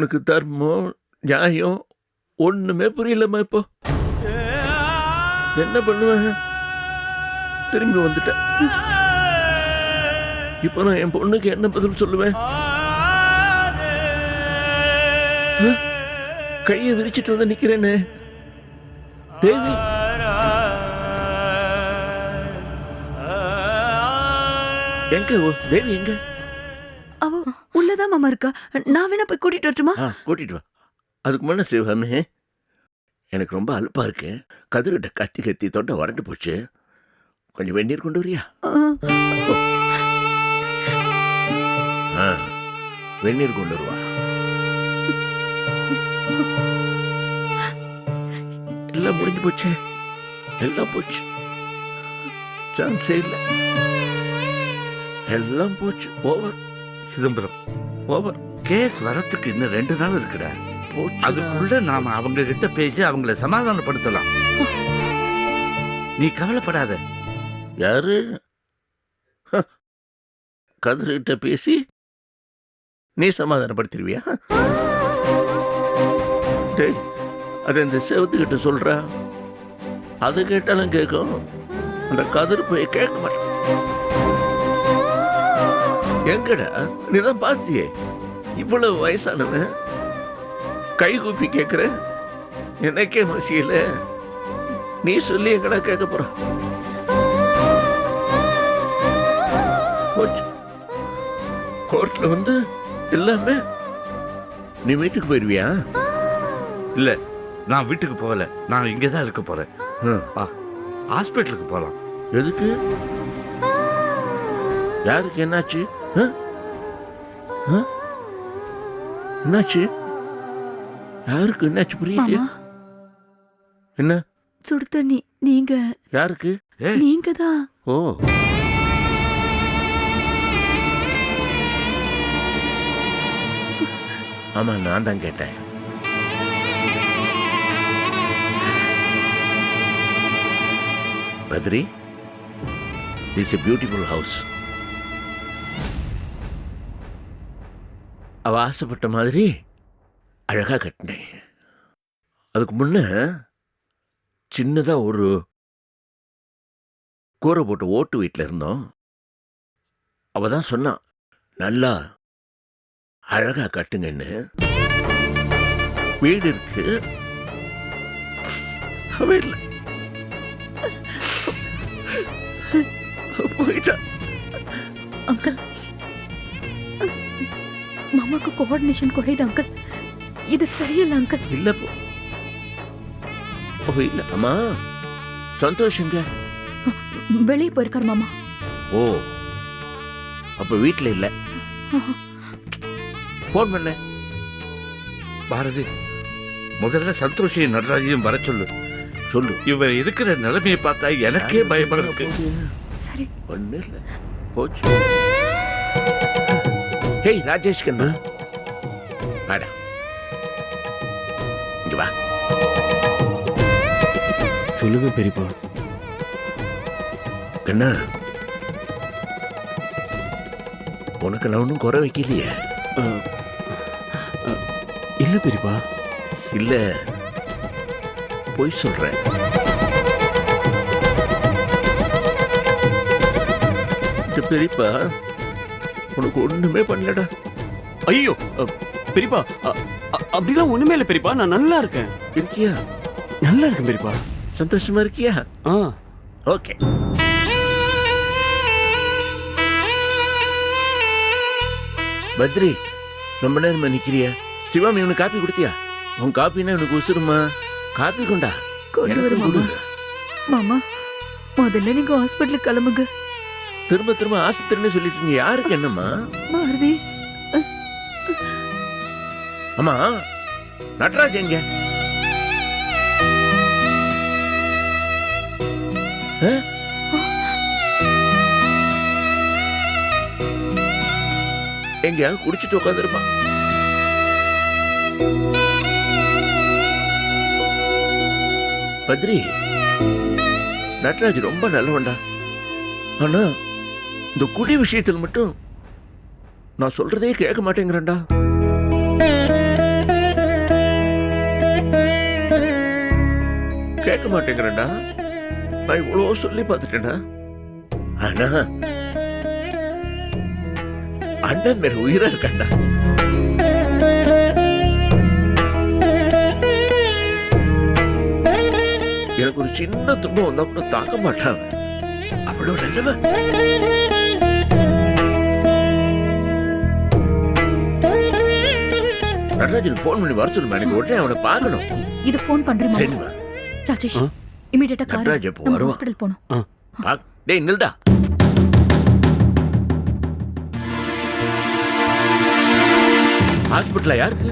உனக்கு தர்மம் நியாயம் ஒண்ணுமே புரியலம்மா இப்போ. என்ன பண்ணுவேன் திரும்பி வந்துட்டேன். இப்போ நான் என் பொண்ணுக்கு என்ன பதில் சொல்லுவேன்? கையை விரிச்சிட்டு வந்து நிக்கிறேனே. தேவி. எங்க? ஓ, தேவி எங்க? உள்ளதான் மாமா இருக்கா? நான் வேணா போய் கூட்டிட்டு வரட்டுமா? ஆ கூட்டிட்டு வா. அதுக்கு முன்ன சிவகாமி எனக்கு ரொம்ப அலுப்பா இருக்கு. கதிர்கிட்ட கத்தி கத்தி தொண்டை வறண்டு போச்சு. கொஞ்சம் வெந்நீர் கொண்டு வரியா? ஆ வெந்நீர் கொண்டு வருவா. எல்லாம் முடிஞ்சு போச்சே. எல்லாம் போச்சு. சான்ஸே இல்லை. எல்லாம் போச்சு. ஓவர். சிதம்பரம். ஓவர் கேஸ் வரத்துக்கு இன்னும் ரெண்டு நாள் இருக்குடா. அதுக்குள்ள நாம அவங்க கிட்ட பேசி அவங்கள சமாதானப்படுத்தலாம். நீ கவலைப்படாத. யாரு? கதிர்கிட்ட பேசி நீ சமாதானப்படுத்திடுவியா டேய் அது இந்த செவத்துக்கிட்ட சொல்றா? அது கேட்டாலும் கேட்கும். அந்த கதிர் போய் கேட்க மாட்டான். எங்கடா? நீதான் பாத்தியே இவ்வளவு வயசானவன் கை கூப்பி கேட்குற எனக்கே மசியல நீ சொல்லி எங்கடா கேட்க போற? கோர்ட்ல வந்து எல்லாமே நீ வீட்டுக்கு போயிருவியா? இல்ல நான் வீட்டுக்கு போகல. நான் இங்கே தான் இருக்க. ஆ. ஹாஸ்பிட்டலுக்கு போகலாம் எதுக்கு? யாருக்கு என்னாச்சு? என்னாச்சு? யாருக்கு என்னாச்சு புரியலையே மாமா. என்ன? சுடு தண்ணி. நீங்க. யாருக்கு? நீங்க தான் ஓ. ஆமா நான் தான் கேட்டேன். Badri this a beautiful house அவ ஆசைப்பட்ட மாதிரி அழகா கட்டினேன். அதுக்கு முன்ன சின்னதா ஒரு கூரை போட்டு ஓட்டு வீட்டில் இருந்தோம். அவ தான் சொன்னான் நல்லா அழகா கட்டுங்கன்னு. வீடு இருக்கு. அவ இல்லை. போயிட்டா. அங்கிள் மாமாக்கு கோஆர்டினேஷன் குறையுது அங்கிள் இது சரியில்லை அங்கிள் இல்ல போ. ஓ இல்ல அம்மா. சந்தோஷங்க வெளியே போயிருக்காரு மாமா. ஓ அப்ப வீட்ல இல்ல. போன் பண்ண. பாரதி முதல்ல சந்தோஷையும் நடராஜையும் வர சொல்லு. சொல்லு. இவ இருக்கிற நிலைமையை பார்த்தா எனக்கே பயமா இருக்கு. சரி. ஒண்ணு இல்ல. போச்சு. ஹேய் ராஜேஷ் கண்ணா. வாடா. இங்க வா. சொல்லுங்க பெரியப்பா. கண்ணா உனக்கு நான் ஒன்றும் குறை வைக்கலையே. இல்ல பெரியப்பா. இல்ல பொய் சொல்றேன். இந்த பெரியப்பா உனக்கு ஒண்ணுமே பண்ணலடா. ஐயோ பெரியப்பா அப்படிலாம் ஒண்ணுமே இல்ல பெரியப்பா. நான் நல்லா இருக்கேன். இருக்கியா? நல்லா இருக்கேன் பெரியப்பா. சந்தோஷமா இருக்கியா? ஆ. ஓகே. பத்ரி ரொம்ப நேரமா நிக்கிறிய? சிவாமி உனக்கு காப்பி கொடுத்தியா? உன் காப்பினா உனக்கு உசுருமா? காப்பி கொண்டா? கொண்டு எனக்கு வரும் மாமா. முதல்ல நீங்க ஹாஸ்பிட்டலுக்கு கிளம்புங்க. திரும்ப திரும்ப ஆஸ்பத்திரின்னு சொல்லிட்டு இருக்கீங்க யாருக்கு என்னம்மா? பாரதி அம்மா நட்ராஜ் எங்க? எங்கேயாவது குடிச்சிட்டு உட்காந்துருப்பான் பத்ரி நட்ராஜ் ரொம்ப நல்லவன்டா. ஆனா இந்த குழி விஷயத்தில் மட்டும் நான் சொல்றதே கேட்க மாட்டேங்கிறேன்டா. கேட்க மாட்டேங்கிறேன்டா. நான் இவ்வளோ சொல்லி பார்த்துட்டேன்டா. ஆனா அண்ணன் மேல உயிரா இருக்கண்டா எனக்கு ஒரு சின்ன துன்பம் வந்தா கூட தாக்க மாட்டான். அவ்வளவு நல்லவன் நடராஜன் ஃபோன் பண்ணி வர சொல்லுமா? எனக்கு உடனே அவனை பார்க்கணும். இது ஃபோன் பண்றேன் மாமா. சரிம்மா. ராஜேஷ் இமிடியேட்டா கார். நடராஜ் எப்போ நம்ம வருவான்? ஹாஸ்பிடல் போணும் பாக்- டேய் நில்டா ஹாஸ்பிட்டலா யாருக்கு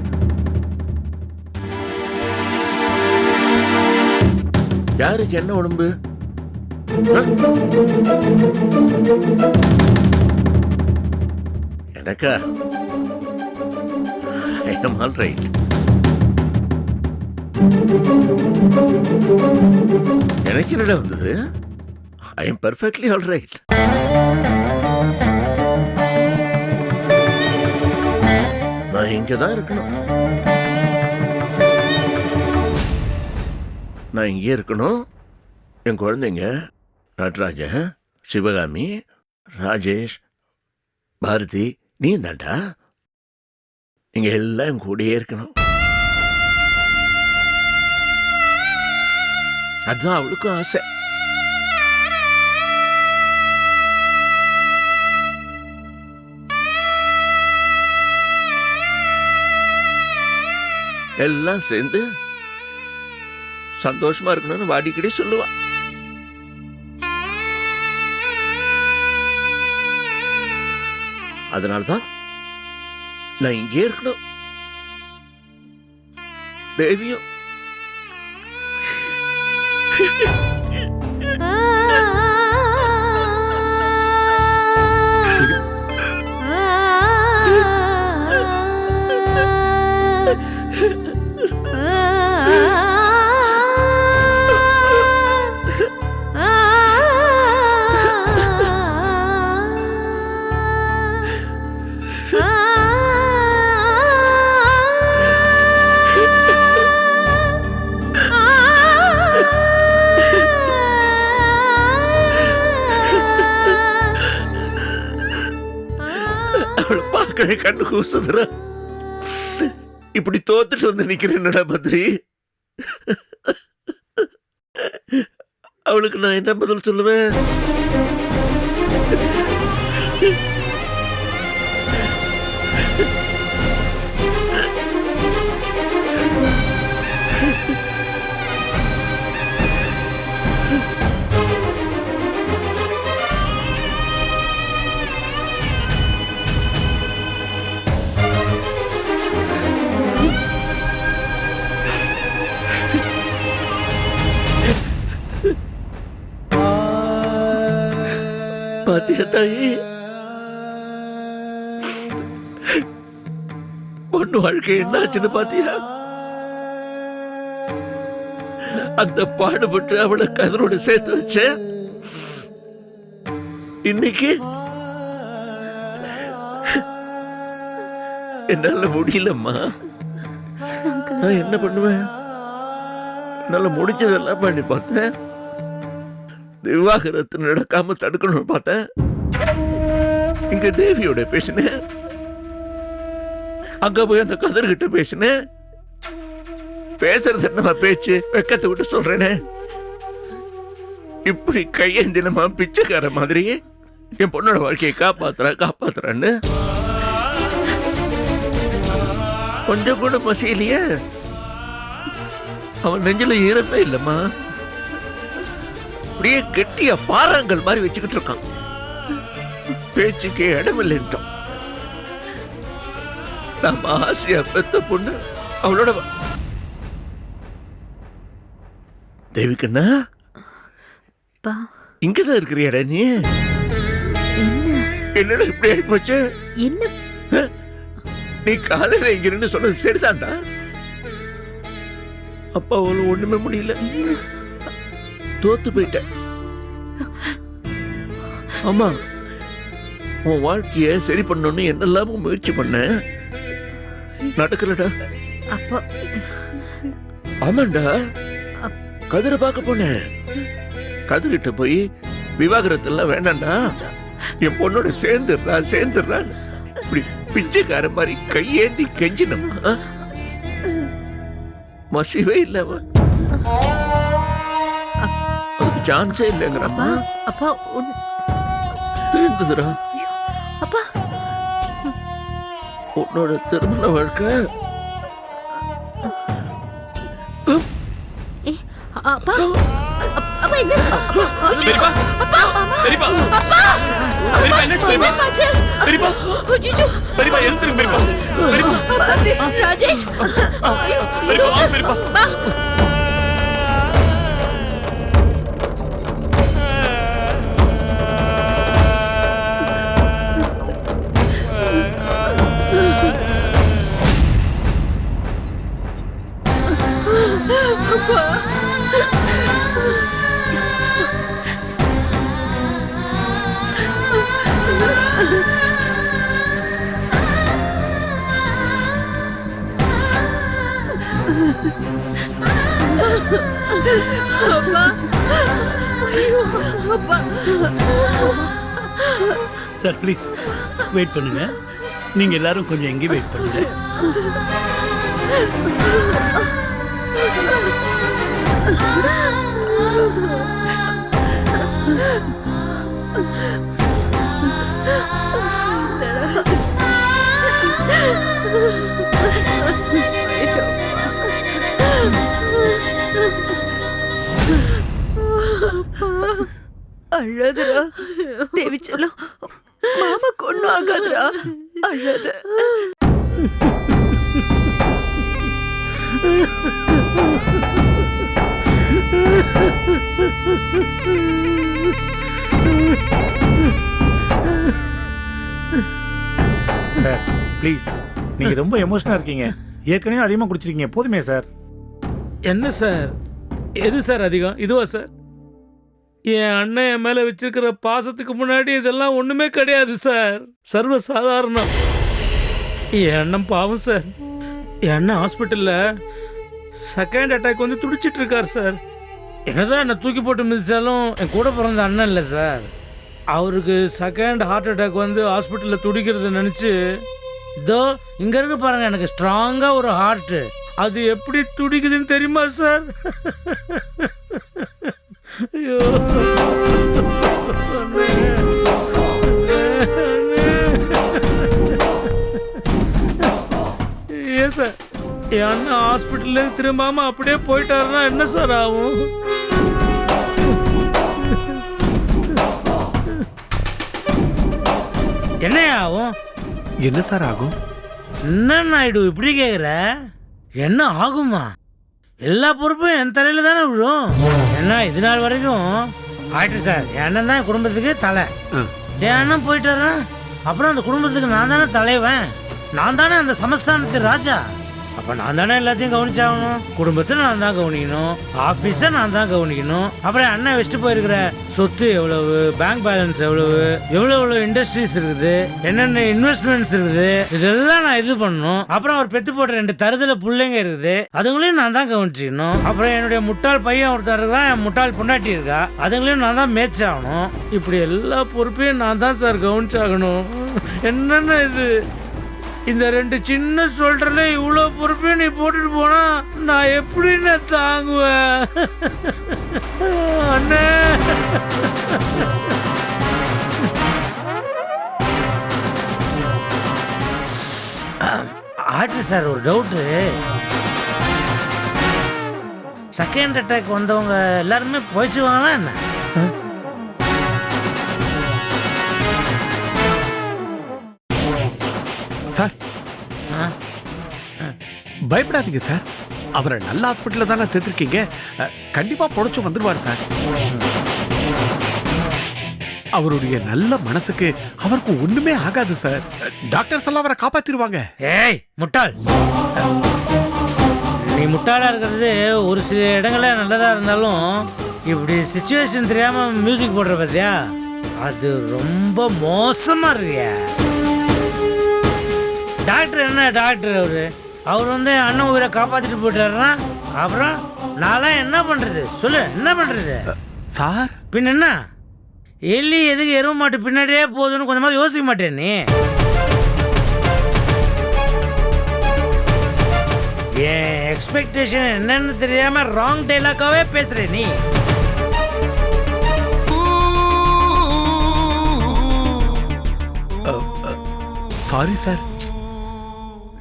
யாருக்கு என்ன உடம்பு? ஆ? எனக்கா ஐ எம் ஆல் ரைட் எனக்கு என்னடா வந்தது? I am perfectly all right நான் இங்க தான் இருக்கணும். நான் இங்கே இருக்கணும். என் குழந்தைங்க நடராஜன் சிவகாமி ராஜேஷ் பாரதி நீ தாண்டா நீங்க எல்லாம் என் கூடயே இருக்கணும். அதுதான் அவளுக்கும் ஆசை. எல்லாம் சேர்ந்து சந்தோஷமா இருக்கணும்னு வாடிக்கடி சொல்லுவா. அதனால்தான் நான் இங்கே இருக்கணும். தேவியும் பார்க்கவே இப்படி தோத்துட்டு வந்து நிக்கிறேன்டா பத்ரி? அவளுக்கு நான் என்ன பதில் சொல்லுவேன்? வாழ்க்கை என்னாச்சுன்னு பாத்தியா அந்த பாடுபட்டு அவளை கதரோட சேர்த்து வச்ச இன்னைக்கு என்னால முடியலம்மா. நான் என்ன பண்ணுவேன்? என்னால முடிஞ்சதெல்லாம் பண்ணி பார்த்தேன். விவாகரத்து நடக்காம தடுக்கணும்னு பார்த்தேன். இங்க தேவியோட பேசினேன். அங்க போய் அந்த கதர்கிட்ட பேசினேன் பேசுறது நம்ம பேச்சு? வெக்கத்தை விட்டு சொல்றேனே. இப்படி கையேந்தினமா பிச்சைக்கார மாதிரி? என் பொண்ணோட வாழ்க்கையை காப்பாத்துறா காப்பாத்துறான்னு. கொஞ்சம் கூட பசியிலையே அவன் நெஞ்சில ஈரப்பே இல்லம்மா. அப்படியே கெட்டிய பாறாங்கல் மாதிரி வச்சுக்கிட்டு இருக்கான். பேச்சுக்கே இடமில்லைன்ட்டோம் நம்ம ஆசையா பெத்த பொண்ணு. அவளோட தேவிக்கண்ணா இங்கதான் இருக்கிறியாடா நீ? என்ன? என்னடா இப்படி ஆகி போச்சு? என்ன? நீ காலையில இங்க நின்னு சொன்னது சரிதான்டா. அப்பா அவளு ஒண்ணுமே முடியல. தோத்து போயிட்டேன். ஆமா. உன் வாழ்க்கைய சரி பண்ணணும்னு என்னெல்லாமோ முயற்சி பண்ணேன். நடக்கலடா. அப்போ. ஆமாண்டா. கதிரை பார்க்க போனேன். கதிர்கிட்ட போய் விவாகரத்தெல்லாம் வேண்டாம்டா என் பொண்ணோட சேர்ந்துடுறா சேர்ந்துடுறா. இப்படி பிச்சைக்கார மாதிரி கையேந்தி கெஞ்சினம்மா. மசிவே இல்லை அதுக்கு சான்ஸே இல்லைங்கிறம்மா. அப்பா தீர்ந்துதுடா. அப்பா. உன்னோட திருமண வாழ்க்கை. அப்பா. அப்- அப்பா. என்னாச்சு பெரியப்பா. பெரியப்பா. பெரியப்பா என்னாச்சு பெரியப்பா என்னாச்சு பெரியப்பா. அச்சச்சோ. பெரியப்பா எழுந்துருங்க பெரியப்பா. பெரியப்பா. ராஜேஷ். ஐயோ, பெரியப்பா வாங்க பெரியப்பா. அப்பா ஐயோ, அப்பா சார் ப்ளீஸ் வெயிட் பண்ணுங்க. நீங்க எல்லாரும் கொஞ்சம் எங்கேயும் வெயிட் பண்ணுங்க. Oh தேவி செல்லம் மாமா கொண்டு ஆகாதடா அழாத சார் ப்ளீஸ் நீங்க ரொம்ப எமோஷனா இருக்கீங்க. ஏற்கனவே அதிகமா குடிச்சிருக்கீங்க. போதுமே சார். என்ன சார்? எது சார் அதிகம்? இதுவா சார்? என் அண்ணன் என் மேலே வச்சிருக்கிற பாசத்துக்கு முன்னாடி இதெல்லாம் ஒன்றுமே கிடையாது சார். சர்வ சாதாரணம் என் அண்ணன் பாவம் சார். என் அண்ணன் ஹாஸ்பிட்டலில் செகண்ட் அட்டாக் வந்து துடிச்சிட்டு இருக்கார் சார். என்னதான் என்னை தூக்கி போட்டு மிதிச்சாலும் என் கூட பிறந்த அண்ணன் இல்லை சார். அவருக்கு செகண்ட் ஹார்ட் அட்டாக் வந்து ஹாஸ்பிட்டலில் துடிக்கிறத நினச்சி இதோ இங்கே இருக்கு பாருங்க எனக்கு ஸ்ட்ராங்காக ஒரு ஹார்ட்டு அது எப்படி துடிக்குதுன்னு தெரியுமா சார்? ஐயோ. ஏன் சார் என் அண்ணன் ஹாஸ்பிட்டல்ல திரும்பாம அப்படியே போயிட்டாருன்னா என்ன சார் ஆகும்? என்ன ஆகும்? என்ன சார் ஆகும்? என்ன நாயுடு இப்படி கேக்குற? என்ன ஆகுமா? எல்லா பொறுப்பும் என் தலையில தானே விழும். என்ன இது நாள் வரைக்கும்? ஆயிட்டு சார். என் அண்ணன் தான் குடும்பத்துக்கு தலை. என் அண்ணன் போயிட்டாரா அப்புறம் அந்த குடும்பத்துக்கு நான் தானே தலைவன்? நான் தானே அந்த சமஸ்தானத்து ராஜா? அப்ப நான் தானே எல்லாத்தையும் கவனிச்சாகணும். குடும்பத்தை நான் தான் கவனிக்கணும். ஆஃபீஸை நான் தான் கவனிக்கணும். அப்புறம் அண்ணன் வச்சுட்டு போயிருக்கிற சொத்து எவ்வளவு பேங்க் பேலன்ஸ் எவ்வளவு எவ்வளவு எவ்வளவு இண்டஸ்ட்ரீஸ் இருக்குது என்னென்ன இன்வெஸ்ட்மெண்ட்ஸ் இருக்குது இதெல்லாம் நான் இது பண்ணணும். அப்புறம் அவர் பெத்து போட்ட ரெண்டு தருதல பிள்ளைங்க இருக்குது அதுங்களையும் நான் தான் கவனிச்சிக்கணும். அப்புறம் என்னுடைய முட்டாள் பையன் ஒருத்தர் தான் என் முட்டாள் பொண்டாட்டி இருக்கா அதுங்களையும் நான் தான் மேய்ச்சாகணும். இப்படி எல்லா பொறுப்பையும் நான் தான் சார் கவனிச்சாகணும். என்னென்ன இது? இந்த ரெண்டு சின்ன சொல்றல இவ்வளோ பொறுப்பையும் நீ போட்டுட்டு போனா நான் எப்படி நான் தாங்குவேன்? அண்ணே. ஆட்டு சார் ஒரு டவுட்டு செகண்ட் அட்டாக் வந்தவங்க எல்லாருமே போயிச்சுவாங்களா என்ன? பயப்படாதீங்க சார். அவரை நல்ல ஹாஸ்பிட்டலில் தானே சேர்த்துருக்கீங்க. கண்டிப்பாக பொழைச்சி வந்துடுவார் சார். அவருடைய நல்ல மனசுக்கு அவருக்கு ஒண்ணுமே ஆகாது சார். டாக்டர்ஸ் எல்லாம் அவரை காப்பாத்திருவாங்க. ஏய் முட்டாள். நீ முட்டாளா இருக்கிறது ஒரு சில இடங்கள்ல நல்லதா இருந்தாலும் இப்படி சுச்சுவேஷன் தெரியாம மியூசிக் போடுற பார்த்தியா அது ரொம்ப மோசமா இருக்கியா டாக்டர் என்ன டாக்டர் அவரு? அவர் வந்து அண்ணன் உயிரை காப்பாத்திட்டு போயிட்டாருன்னா அப்புறம் நான்லாம் என்ன பண்றது? சொல்லு என்ன பண்றது? சார்? பின்ன என்ன? எலி எதுக்கு எருவ மாட்டு பின்னாடியே போகுதுன்னு கொஞ்சமாவது யோசிக்க மாட்டேன் நீ. என் எக்ஸ்பெக்டேஷன் என்னன்னு தெரியாம ராங் டைலாக்காவே பேசுற நீ. சாரி சார்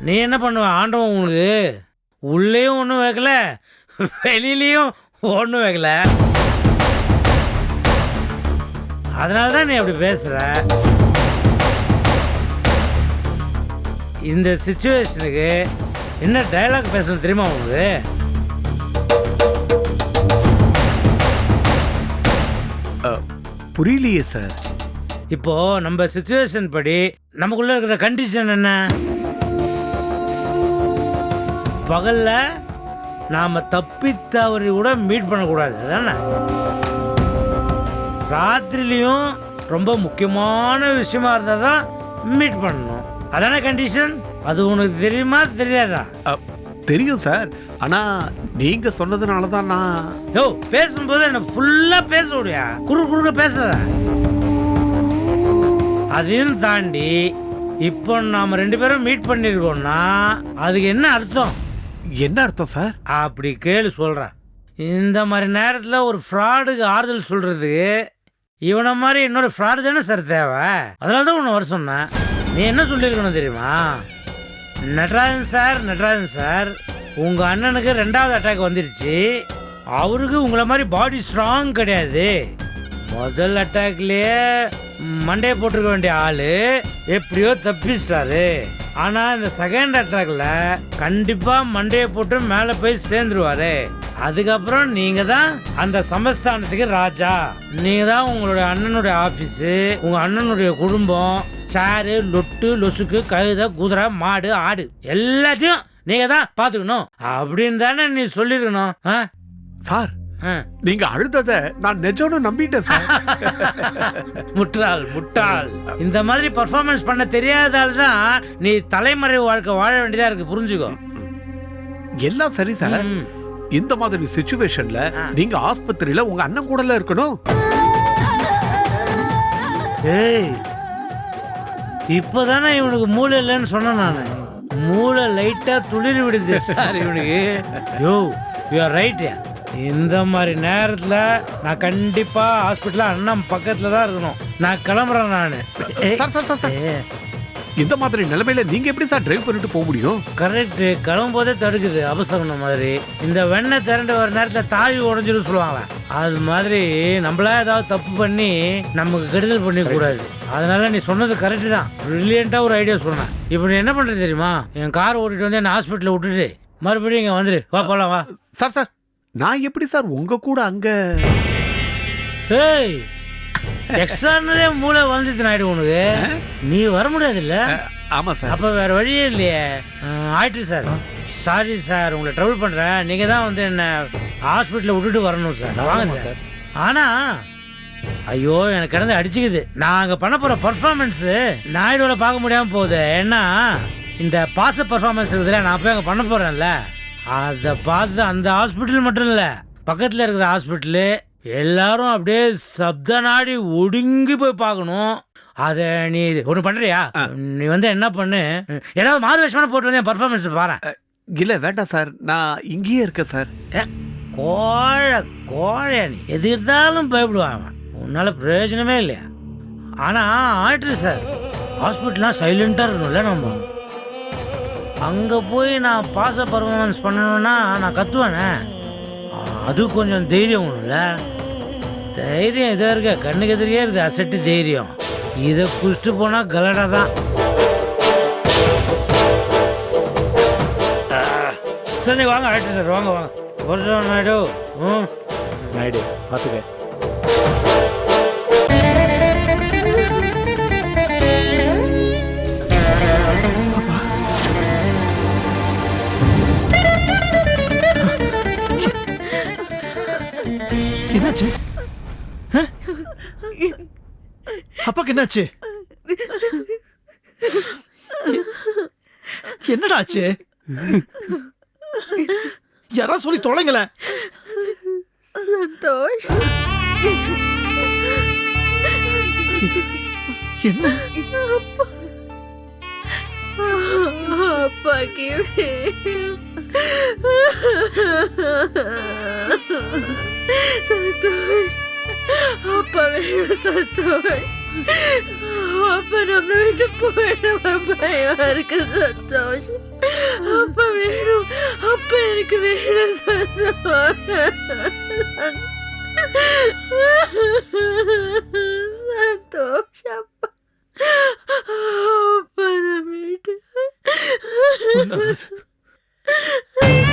நீ என்ன பண்ணுவ? ஆண்டவன் உனக்கு உள்ளேயும் ஒன்றும் வைக்கல வெளியிலையும் ஒன்றும் வைக்கல. அதனால தான் நீ அப்படி பேசுற. இந்த சுச்சுவேஷனுக்கு என்ன டயலாக் பேசணும் தெரியுமா உனக்கு? புரியலையே சார் இப்போ நம்ம சுச்சுவேஷன் படி நமக்குள்ள இருக்கிற கண்டிஷன் என்ன? பகல்ல நாம தப்பி தவறி கூட மீட் பண்ணக்கூடாது அதானே? ராத்திரிலையும் ரொம்ப முக்கியமான விஷயமா இருந்தால் தான் மீட் பண்ணணும். அதானே கண்டிஷன் அது உனக்கு தெரியுமா தெரியாதா? தெரியும் சார். ஆனா நீங்க சொன்னதுனால தான் நான் யோ பேசும்போது என்ன ஃபுல்லா பேச விடியா குறு குறுக்க பேசாத. அதையும் தாண்டி இப்போ நாம ரெண்டு பேரும் மீட் பண்ணிருக்கோம்னா அதுக்கு என்ன அர்த்தம்? என்ன அர்த்தம் சார்? அப்படி கேளு சொல்கிறேன் இந்த மாதிரி நேரத்தில் ஒரு ஃப்ராடுக்கு ஆறுதல் சொல்கிறது இவனை மாதிரி இன்னொரு ஃப்ராடு தானே சார் தேவை? அதனால தான் உன்னை வர சொன்னேன். நீ என்ன சொல்லியிருக்கணும் தெரியுமா? நட்ராஜன் சார் நட்ராஜன் சார் உங்கள் அண்ணனுக்கு ரெண்டாவது அட்டாக் வந்துருச்சு. அவருக்கு உங்களை மாதிரி பாடி ஸ்ட்ராங் கிடையாது. முதல் அட்டாக்லயே மண்டையை போட்டிருக்க வேண்டிய ஆளு எப்படியோ தப்பிச்சிட்டாரு. ஆனா இந்த செகண்ட் அட்டாக்ல கண்டிப்பா மண்டையை போட்டு மேல போய் சேர்ந்துருவாரு. அதுக்கப்புறம் நீங்க தான் அந்த சமஸ்தானத்துக்கு ராஜா. நீங்க தான் உங்களுடைய அண்ணனுடைய ஆபீஸ் உங்க அண்ணனுடைய குடும்பம் சாரு லொட்டு லொசுக்கு கழுத குதிரை மாடு ஆடு எல்லாத்தையும் நீங்க தான் பாத்துக்கணும் அப்படின்னு தானே நீ சொல்லிருக்கணும் ஆ? சார் நீங்க அழுதத நான் நிஜம்னு நம்பிட்டேன் சார். முட்டாள் முட்டாள். இந்த மாதிரி பர்ஃபார்மன்ஸ் பண்ண தெரியாதால தான் நீ தலைமறை வாழ்க்கை வாழ வேண்டியதா இருக்கு. புரிஞ்சுக்கோ. எல்லாம் சரி சார். இந்த மாதிரி சுச்சுவேஷன்ல நீங்க ஆஸ்பத்திரியில உங்க அண்ணன் கூடல இருக்கணும். ஏய் இப்போதானே இவனுக்கு மூளை இல்லைன்னு சொன்னேன் நான். மூளை லைட்டா துளிர் விடுது சார் இவனுக்கு. யோ யூ ஆர் ரைட் இந்த மாதிரி நேரத்துல நான் கண்டிப்பா ஹாஸ்பிட்டல்ல அண்ணன் பக்கத்துல தான் இருக்கணும். நான் கிளம்புறேன் நான். Sir sir sir sir. இந்த மாதிரி நிலைமையில நீங்க எப்படி சார் டிரைவ் பண்ணிட்டு போக முடியும்? கரெக்ட் கிளம்பும்போதே தடுக்குது அபசகுணம் மாதிரி. இந்த வெண்ணெய் திரண்டு வர நேரத்தில் தாய் உடஞ்சிரும் சொல்லுவாங்களே. அது மாதிரி நம்மளா ஏதாவது தப்பு பண்ணி நமக்கு கெடுதல் பண்ணிக்க கூடாது அதனால நீ சொன்னது கரெக்டு தான். ப்ரில்லியண்ட்டாக ஒரு ஐடியா சொன்னேன். இப்போ நீ என்ன பண்ணுறது தெரியுமா? என் கார் ஓட்டிட்டு வந்து என்ன ஹாஸ்பிட்டலில் விட்டுட்டு மறுபடியும் இங்கே வந்துரு. வா போகலாம் வா. Sir sir. நான் எப்படி சார் உங்க கூட அங்க? ஏய் எக்ஸ்ட்ரானரே மூளை வந்துச்சு நாயுடு உனக்கு. நீ வர முடியாதுல்ல? ஆமா சார். அப்போ வேற வழியே இல்லையே. ஆயிட்டு சார். சாரி சார் உங்களை ட்ரபிள் பண்ணுறேன் நீங்கள் தான் வந்து என்ன ஹாஸ்பிட்டலில் விட்டுட்டு வரணும் சார். வாங்க சார். ஆனால் ஐயோ எனக்கு கிடந்து அடிச்சுக்குது. நான் அங்கே பண்ண போகிற பர்ஃபார்மன்ஸு நாயுடுவில் பார்க்க முடியாமல் போகுது. ஏன்னா இந்த பாச பர்ஃபார்மன்ஸ் இருக்குதுல நான் போய் அங்கே பண்ண போகிறேன்ல அதை பார்த்து அந்த ஹாஸ்பிட்டல் மட்டும் இல்லை பக்கத்தில் இருக்கிற ஹாஸ்பிட்டலு எல்லாரும் அப்படியே சப்த நாடி ஒடுங்கி போய் பார்க்கணும். அதை நீ ஒன்று பண்ணுறியா நீ வந்து என்ன பண்ணு? ஏதாவது மாறு வேஷமான போட்டு வந்து பர்ஃபார்மன்ஸ் பாரு இல்ல வேண்டாம் சார். நான் இங்கேயே இருக்கேன் சார். கோழை கோழையா நீ? எது இருந்தாலும் பயப்படுவான் அவன். உன்னால பிரயோஜனமே இல்லையா? ஆனால் ஆயிட்டு சார். ஹாஸ்பிட்டல்லாம் சைலண்ட்டாக இருக்கணும்ல நம்ம. அங்கே போய் நான் பாச பர்ஃபார்மன்ஸ் பண்ணணும்னா நான் கத்துவேனே. அது கொஞ்சம் தைரியம் ஒன்றும்ல தைரியம் இதாக இருக்க கண்ணுக்கு எதிரியே இருக்குது அசட்டு தைரியம். இதை குடிச்சிட்டு போனால் கலடா தான். சரி வாங்க ஆயிட்டு சார் வாங்க வாங்க. ஒரு நாயுடு ம். நாயுடு பாத்துக்க என்னாச்சு? அப்பாக்கு என்னாச்சு? என்னடா ஆச்சு யாராவது சொல்லி தொலைங்களேன் சந்தோஷ். என்ன? அப்பாக்கு சந்தோஷ். அப்பா வேணும் சந்தோஷ். அப்பா நம்ம விட்டு போயிட பயமா இருக்கு சந்தோஷ். அப்பா வேணும். அப்பா எனக்கு வேணும் சந்தோஷ். அப்பா. அப்பா நம்ம Yeah.